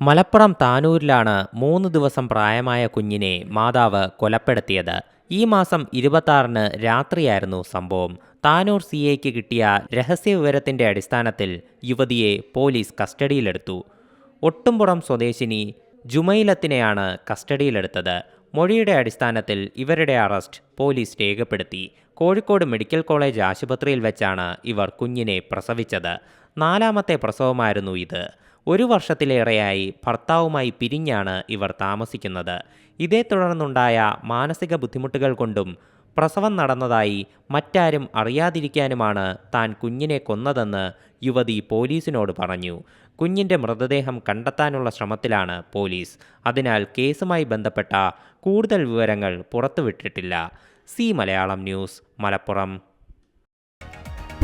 മലപ്പുറം താനൂരിലാണ് മൂന്ന് ദിവസം പ്രായമായ കുഞ്ഞിനെ മാതാവ് കൊലപ്പെടുത്തിയത്. ഈ മാസം ഇരുപത്താറിന് രാത്രിയായിരുന്നു സംഭവം. താനൂർ സി ഐക്ക് കിട്ടിയ രഹസ്യവിവരത്തിന്റെ അടിസ്ഥാനത്തിൽ യുവതിയെ പോലീസ് കസ്റ്റഡിയിലെടുത്തു. ഒട്ടുംപുറം സ്വദേശിനി ജുമൈലത്തിനെയാണ് കസ്റ്റഡിയിലെടുത്തത്. മൊഴിയുടെ അടിസ്ഥാനത്തിൽ ഇവരുടെ അറസ്റ്റ് പോലീസ് രേഖപ്പെടുത്തി. കോഴിക്കോട് മെഡിക്കൽ കോളേജ് ആശുപത്രിയിൽ വെച്ചാണ് ഇവർ കുഞ്ഞിനെ പ്രസവിച്ചത്. നാലാമത്തെ പ്രസവമായിരുന്നു ഇത്. ഒരു വർഷത്തിലേറെയായി ഭർത്താവുമായി പിരിഞ്ഞാണ് ഇവർ താമസിക്കുന്നത്. ഇതേ തുടർന്നുണ്ടായ മാനസിക ബുദ്ധിമുട്ടുകൾ കൊണ്ടും പ്രസവം നടന്നതായി മറ്റാരും അറിയാതിരിക്കാനുമാണ് താൻ കുഞ്ഞിനെ കൊന്നതെന്ന് യുവതി പോലീസിനോട് പറഞ്ഞു. കുഞ്ഞിന്റെ മൃതദേഹം കണ്ടെത്താനുള്ള ശ്രമത്തിലാണ് പോലീസ്. അതിനാൽ കേസുമായി ബന്ധപ്പെട്ട കൂടുതൽ വിവരങ്ങൾ പുറത്തുവിട്ടിട്ടില്ല. C Malayalam news Malappuram.